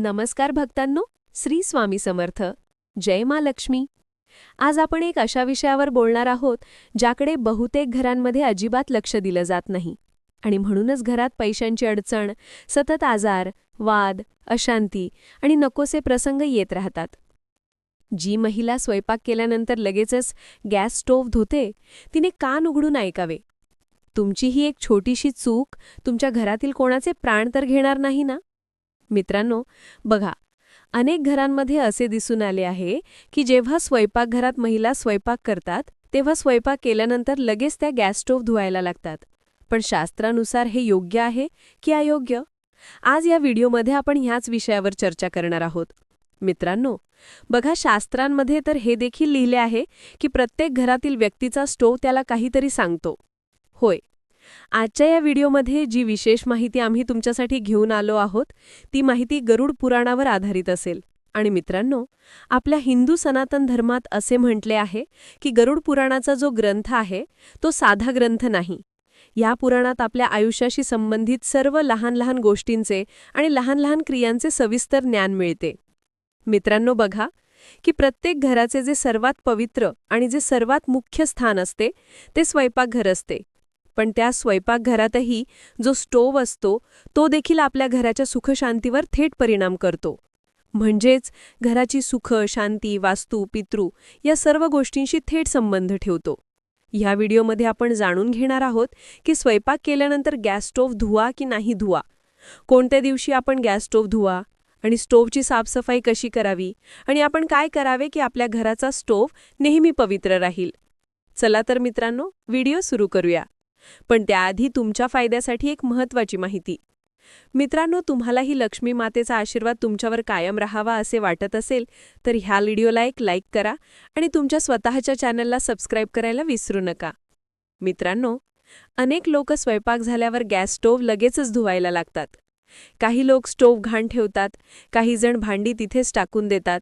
नमस्कार भक्तांनो श्री स्वामी समर्थ. जय मा लक्ष्मी. आज आपण एक अशा विषयावर बोलणार आहोत ज्याकडे बहुतेक घरांमध्ये अजिबात लक्ष दिलं जात नाही. आणि म्हणूनच घरात पैशांची अडचण सतत आजार वाद अशांती आणि नकोसे प्रसंग येत राहतात. जी महिला स्वयंपाक केल्यानंतर लगेचच गॅस स्टोव्ह धुते तिने कान उघडून ऐकावे. तुमची ही एक छोटीशी चूक तुमच्या घरातील कोणाचे प्राण तर घेणार नाही ना? मित्रांनो बघा अनेक घरांमध्ये असे दिसून आले आहे की जेव्हा स्वयंपाकघरात महिला स्वयंपाक करतात तेव्हा स्वयंपाक केल्यानंतर लगेच त्या गॅस स्टोव्ह धुवायला लागतात. पण शास्त्रानुसार हे योग्य आहे की अयोग्य? आज या व्हिडिओमध्ये आपण ह्याच विषयावर चर्चा करणार आहोत. मित्रांनो बघा शास्त्रांमध्ये तर हे देखील लिहिले आहे की प्रत्येक घरातील व्यक्तीचा स्टोव त्याला काहीतरी सांगतो. होय आजच्या या व्हिडिओमध्ये जी विशेष माहिती आम्ही तुमच्यासाठी घेऊन आलो आहोत ती माहिती गरुड पुराणावर आधारित असेल. आणि मित्रांनो आपल्या हिंदू सनातन धर्मात असे म्हटले आहे की गरुड पुराणाचा जो ग्रंथ आहे तो साधा ग्रंथ नाही. या पुराणात आपल्या आयुष्याशी संबंधित सर्व लहान लहान गोष्टींचे आणि लहान लहान क्रियांचे सविस्तर ज्ञान मिळते. मित्रांनो बघा की प्रत्येक घराचे जे सर्वात पवित्र आणि जे सर्वात मुख्य स्थान असते ते स्वयंपाकघर असते. पण त्या स्वयंपाकघरातही जो स्टोव्ह असतो तो देखील आपल्या घराच्या सुखशांतीवर थेट परिणाम करतो. म्हणजेच घराची सुख शांती वास्तू पितृ या सर्व गोष्टींशी थेट संबंध ठेवतो. ह्या व्हिडिओमध्ये आपण जाणून घेणार आहोत की स्वयंपाक केल्यानंतर गॅस स्टोव्ह धुवा की नाही धुवा? कोणत्या दिवशी आपण गॅस स्टोव्ह धुवा? आणि स्टोव्हची साफसफाई कशी करावी? आणि आपण काय करावे की आपल्या घराचा स्टोव्ह नेहमी पवित्र राहील? चला तर मित्रांनो व्हिडिओ सुरू करूया. पण त्याआधी तुमच्या फायद्यासाठी एक महत्वाची माहिती. मित्रांनो तुम्हालाही लक्ष्मी मातेचा आशीर्वाद तुमच्यावर कायम राहावा असे वाटत असेल तर ह्या व्हिडिओला एक लाईक करा आणि तुमच्या स्वतःच्या चॅनलला सबस्क्राईब करायला विसरू नका. मित्रांनो अनेक लोक स्वयंपाक झाल्यावर गॅस स्टोव्ह लगेचच धुवायला लागतात. काही लोक स्टोव्ह घाण ठेवतात काही जण भांडी तिथेच टाकून देतात.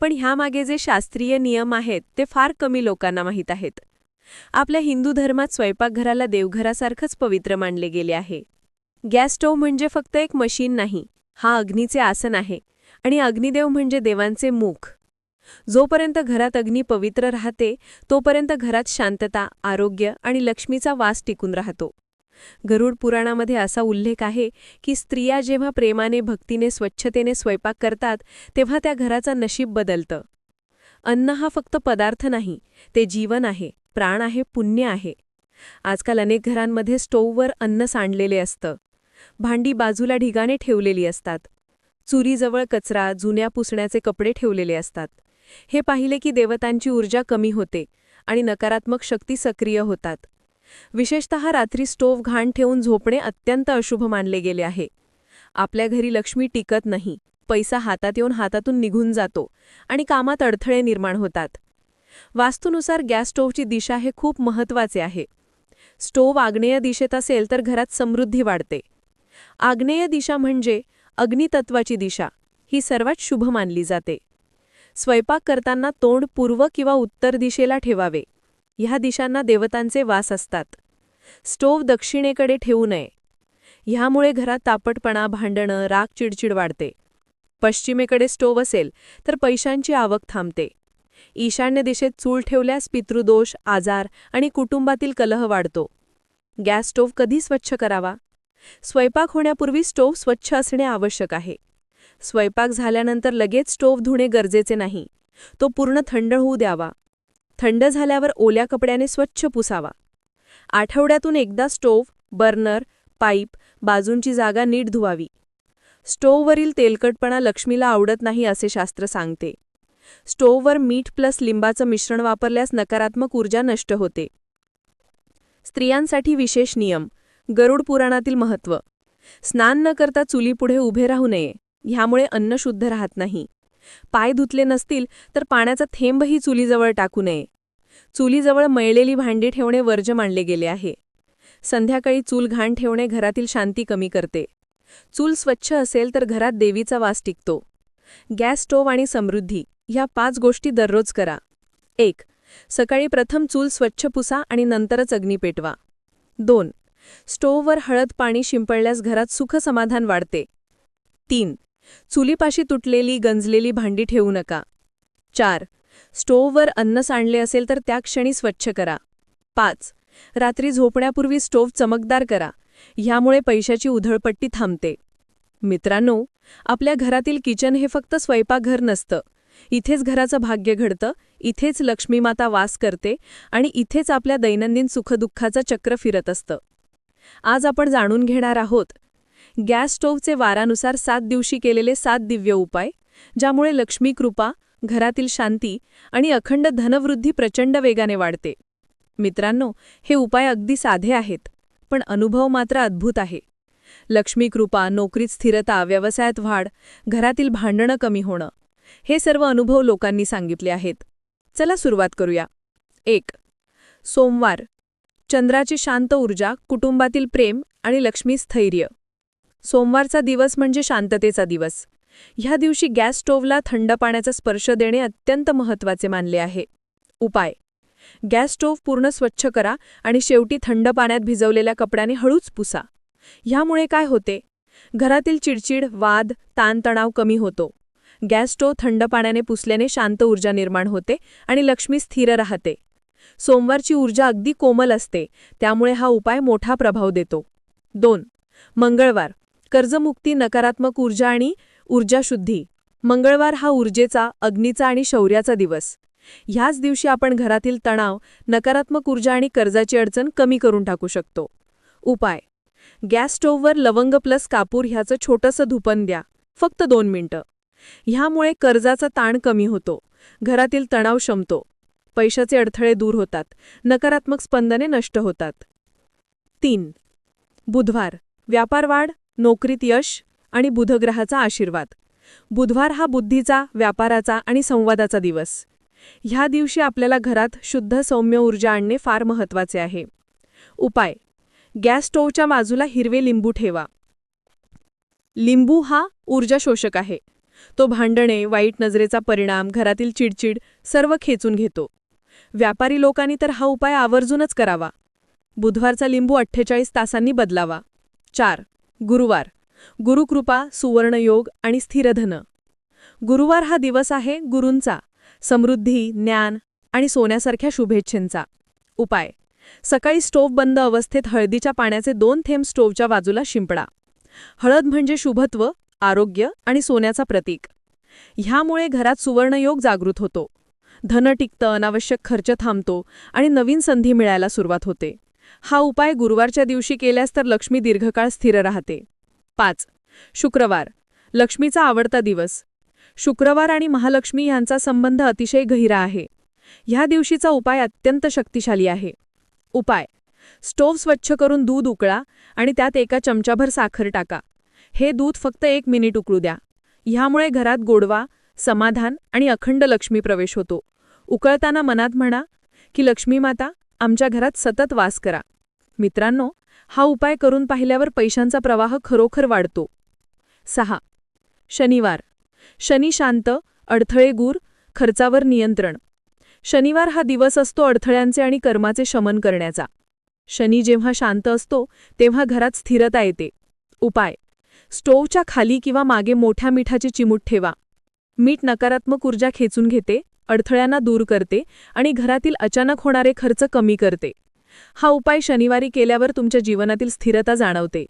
पण ह्यामागे जे शास्त्रीय नियम आहेत ते फार कमी लोकांना माहीत आहेत. आपल्या हिंदू धर्मात स्वयंपाकघराला देवघरासारखंच पवित्र मानले गेले आहे. गॅस स्टोव्ह म्हणजे फक्त एक मशीन नाही हा अग्नीचे आसन आहे आणि अग्निदेव म्हणजे देवांचे मुख. जोपर्यंत घरात अग्नी पवित्र राहते तोपर्यंत घरात शांतता आरोग्य आणि लक्ष्मीचा वास टिकून राहतो. गरुड पुराणामध्ये असा उल्लेख आहे की स्त्रिया जेव्हा प्रेमाने भक्तीने स्वच्छतेने स्वयंपाक करतात तेव्हा त्या घराचा नशीब बदलतं. अन्न हा फक्त पदार्थ नाही ते जीवन आहे. प्राण आहे पुण्य आहे. आजकाल अनेक घरांमध्ये स्टोव्हवर अन्न सांडलेले असतं. भांडी बाजूला ढिगाने ठेवलेली असतात. चुरीजवळ कचरा जुन्या पुसण्याचे कपडे ठेवलेले असतात. हे पाहिले की देवतांची ऊर्जा कमी होते आणि नकारात्मक शक्ती सक्रिय होतात. विशेषत रात्री स्टोव घाण ठेवून झोपणे अत्यंत अशुभ मानले गेले आहे. आपल्या घरी लक्ष्मी टिकत नाही. पैसा हातात येऊन हातातून निघून जातो आणि कामात अडथळे निर्माण होतात. वास्तूनुसार गॅस स्टोव्हची दिशा हे खूप महत्त्वाचे आहे. स्टोव्ह आग्नेय दिशेत असेल तर घरात समृद्धी वाढते. आग्नेय दिशा म्हणजे अग्नितत्वाची दिशा. ही सर्वात शुभ मानली जाते. स्वयंपाक करताना तोंड पूर्व किंवा उत्तर दिशेला ठेवावे. ह्या दिशांना देवतांचे वास असतात. स्टोव्ह दक्षिणेकडे ठेवू नये. ह्यामुळे घरात तापटपणा भांडणं राग चिडचिड वाढते. पश्चिमेकडे स्टोव्ह असेल तर पैशांची आवक थांबते. ईशान्य दिशेत चूल ठेवल्यास पितृदोष आजार आणि कुटुंबातील कलह वाढतो. गॅस स्टोव्ह कधी स्वच्छ करावा? स्वयंपाक होण्यापूर्वी स्टोव्ह स्वच्छ असणे आवश्यक आहे. स्वयंपाक झाल्यानंतर लगेच स्टोव्ह धुणे गरजेचे नाही. तो पूर्ण थंड होऊ द्यावा. थंड झाल्यावर ओल्या कपड्याने स्वच्छ पुसावा. आठवड्यातून एकदा स्टोव्ह बर्नर पाईप बाजूंची जागा नीट धुवावी. स्टोववरील तेलकटपणा लक्ष्मीला आवडत नाही असे शास्त्र सांगते. स्टोव्हवर मीठ प्लस लिंबाचं मिश्रण वापरल्यास नकारात्मक ऊर्जा नष्ट होते. स्त्रियांसाठी विशेष नियम गरुड पुराणातील महत्त्व. स्नान न करता चुलीपुढे उभे राहू नये ह्यामुळे अन्न शुद्ध राहत नाही. पाय धुतले नसतील तर पाण्याचा थेंबही चुलीजवळ टाकू नये. चुलीजवळ मळलेली भांडी ठेवणे वर्ज मानले गेले आहे. संध्याकाळी चूल घाण ठेवणे घरातील शांती कमी करते. चूल स्वच्छ असेल तर घरात देवीचा वास टिकतो. गॅस स्टोव्ह आणि समृद्धी. ह्या पाच गोष्टी दररोज करा. एक सकाळी प्रथम चूल स्वच्छ पुसा आणि नंतरच अग्नी पेटवा. दोन स्टोव्हवर हळद पाणी शिंपळल्यास घरात सुख समाधान वाढते. तीन चुलीपाशी तुटलेली गंजलेली भांडी ठेवू नका. चार स्टोव्हवर अन्न सांडले असेल तर त्या क्षणी स्वच्छ करा. पाच रात्री झोपण्यापूर्वी स्टोव्ह चमकदार करा. ह्यामुळे पैशाची उधळपट्टी थांबते. मित्रांनो आपल्या घरातील किचन हे फक्त स्वयंपाकघर नसतं. इथेच घराचं भाग्य घडतं इथेच लक्ष्मीमाता वास करते आणि इथेच आपल्या दैनंदिन सुखदुःखाचं चक्र फिरत असतं. आज आपण जाणून घेणार आहोत गॅस स्टोव्हचे वारानुसार सात दिवशी केलेले सात दिव्य उपाय ज्यामुळे लक्ष्मी कृपा घरातील शांती आणि अखंड धनवृद्धी प्रचंड वेगाने वाढते. मित्रांनो हे उपाय अगदी साधे आहेत पण अनुभव मात्र अद्भुत आहे. लक्ष्मी कृपा नोकरीत स्थिरता व्यवसायात वाढ घरातील भांडणं कमी होणं हे सर्व अनुभव लोकांनी सांगितले आहेत. चला सुरुवात करूया. एक. सोमवार. चंद्राची शांत ऊर्जा कुटुंबातील प्रेम आणि लक्ष्मी स्थैर्य. सोमवारचा दिवस म्हणजे शांततेचा दिवस. ह्या दिवशी गॅस स्टोव्हला थंड पाण्याचा स्पर्श देणे अत्यंत महत्त्वाचे मानले आहे. उपाय. गॅस स्टोव्ह पूर्ण स्वच्छ करा आणि शेवटी थंड पाण्यात भिजवलेल्या कपड्याने हळूच पुसा. ह्यामुळे काय होते? घरातील चिडचिड वाद ताणतणाव कमी होतो. गॅस स्टोव्ह थंड पाण्याने पुसल्याने शांत ऊर्जा निर्माण होते आणि लक्ष्मी स्थिर राहते. सोमवारची ऊर्जा अगदी कोमल असते त्यामुळे हा उपाय मोठा प्रभाव देतो. दोन मंगळवार कर्जमुक्ती नकारात्मक ऊर्जा आणि ऊर्जाशुद्धी मंगळवार हा ऊर्जेचा अग्नीचा आणि शौर्याचा दिवस. ह्याच दिवशी आपण घरातील तणाव नकारात्मक ऊर्जा आणि कर्जाची अडचण कमी करून टाकू शकतो. उपाय गॅस स्टोव्हवर लवंग प्लस कापूर ह्याचं छोटंसं धुपन द्या. फक्त दोन मिनिटं. ह्यामुळे कर्जाचा ताण कमी होतो. घरातील तणाव शमतो. पैशाचे अडथळे दूर होतात. नकारात्मक स्पंदने नष्ट होतात. तीन. बुधवार. व्यापारवाढ नोकरीत यश आणि बुधग्रहाचा आशीर्वाद. बुधवार हा बुद्धीचा व्यापाराचा आणि संवादाचा दिवस. ह्या दिवशी आपल्याला घरात शुद्ध सौम्य ऊर्जा आणणे फार महत्त्वाचे आहे. उपाय. गॅस स्टोव्हच्या बाजूला हिरवे लिंबू ठेवा. लिंबू हा ऊर्जा शोषक आहे. तो भांडणे वाईट नजरेचा परिणाम घरातील चिडचिड सर्व खेचून घेतो. व्यापारी लोकांनी तर हा उपाय आवर्जूनच करावा. बुधवारचा लिंबू अठ्ठेचाळीस तासांनी बदलावा. चार. गुरुवार. गुरुकृपा सुवर्णयोग आणि स्थिरधन. गुरुवार हा दिवस आहे गुरूंचा. समृद्धी ज्ञान आणि सोन्यासारख्या शुभेच्छेंचा. उपाय. सकाळी स्टोव्ह बंद अवस्थेत हळदीच्या पाण्याचे दोन थेंब स्टोव्हच्या बाजूला शिंपडा. हळद म्हणजे शुभत्व आरोग्य आणि सोन्याचा प्रतीक. ह्यामुळे घरात सुवर्णयोग जागृत होतो. धन टिकतं अनावश्यक खर्च थांबतो आणि नवीन संधी मिळायला सुरुवात होते. हा उपाय गुरुवारच्या दिवशी केल्यास तर लक्ष्मी दीर्घकाळ स्थिर राहते. पाच. शुक्रवार. लक्ष्मीचा आवडता दिवस. शुक्रवार आणि महालक्ष्मी यांचा संबंध अतिशय गहिरा आहे. ह्या दिवशीचा उपाय अत्यंत शक्तिशाली आहे. उपाय. स्टोव्ह स्वच्छ करून दूध उकळा आणि त्यात एका चमचाभर साखर टाका. हे दूध फक्त एक मिनिट उकळू द्या. ह्यामुळे घरात गोडवा समाधान आणि अखंड लक्ष्मी प्रवेश होतो. उकळताना मनात म्हणा की लक्ष्मी माता आमच्या घरात सतत वास करा. मित्रांनो हा उपाय करून पाहिल्यावर पैशांचा प्रवाह खरोखर वाढतो. सहा. शनिवार. शनी शांत अडथळे गुर खर्चावर नियंत्रण. शनिवार हा दिवस असतो अडथळ्यांचे आणि कर्माचे शमन करण्याचा. शनी जेव्हा शांत असतो तेव्हा घरात स्थिरता येते. उपाय. स्टोव्हच्या खाली किंवा मागे मोठ्या मिठाची चिमूट ठेवा. मीठ नकारात्मक ऊर्जा खेचून घेते अडथळ्यांना दूर करते आणि घरातील अचानक होणारे खर्च कमी करते. हा उपाय शनिवारी केल्यावर तुमच्या जीवनातील स्थिरता जाणवते.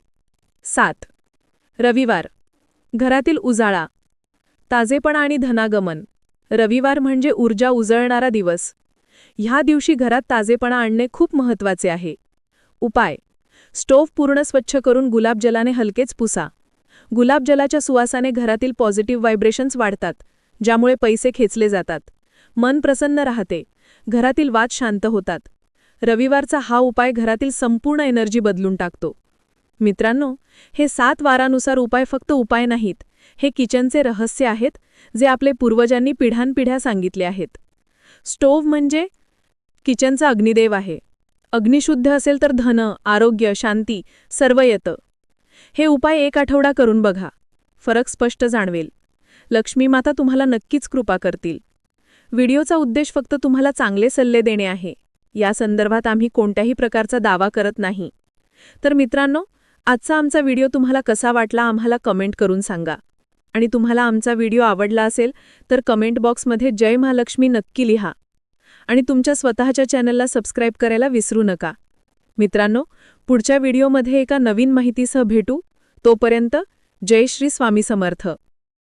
सात. रविवार. घरातील उजाळा. ताजेपणा आणि धनागमन. रविवार म्हणजे ऊर्जा उजळणारा दिवस. ह्या दिवशी घरात ताजेपणा आणणे खूप महत्त्वाचे आहे. उपाय. स्टोव्ह पूर्ण स्वच्छ करून गुलाबजलाने हलकेच पुसा. गुलाबजलाच्या सुवासाने घरातील पॉझिटिव्ह व्हायब्रेशन्स वाढतात ज्यामुळे पैसे खेचले जातात. मन प्रसन्न राहते घरातील वाद शांत होतात. रविवारचा हा उपाय घरातील संपूर्ण एनर्जी बदलून टाकतो. मित्रांनो हे सात वारानुसार उपाय फक्त उपाय नाहीत हे किचनचे रहस्य आहेत जे आपले पूर्वजांनी पिढ्यानपिढ्या सांगितले आहेत. स्टोव्ह म्हणजे किचनचा अग्निदेव आहे. अग्निशुद्ध असेल तर धन आरोग्य शांती सर्व येतं. हे उपाय एक आठवडा करून बघा. फरक स्पष्ट जाणवेल. लक्ष्मी माता तुम्हाला नक्कीच कृपा करतील. व्हिडिओचा उद्देश फक्त तुम्हाला चांगले सल्ले देणे आहे. या संदर्भात आम्ही कोणत्याही प्रकारचा दावा करत नाही. तर मित्रांनो आजचा आमचा व्हिडिओ तुम्हाला कसा वाटला आम्हाला कमेंट करून सांगा. आणि तुम्हाला आमचा व्हिडिओ आवडला असेल तर कमेंट बॉक्समध्ये जय महालक्ष्मी नक्की लिहा. आणि तुमच्या स्वतःच्या चॅनलला सबस्क्राईब करायला विसरू नका. मित्रांनो पुढच्या व्हिडिओमध्ये एका नवीन माहितीसह भेटू. तोपर्यंत जय श्री स्वामी समर्थ.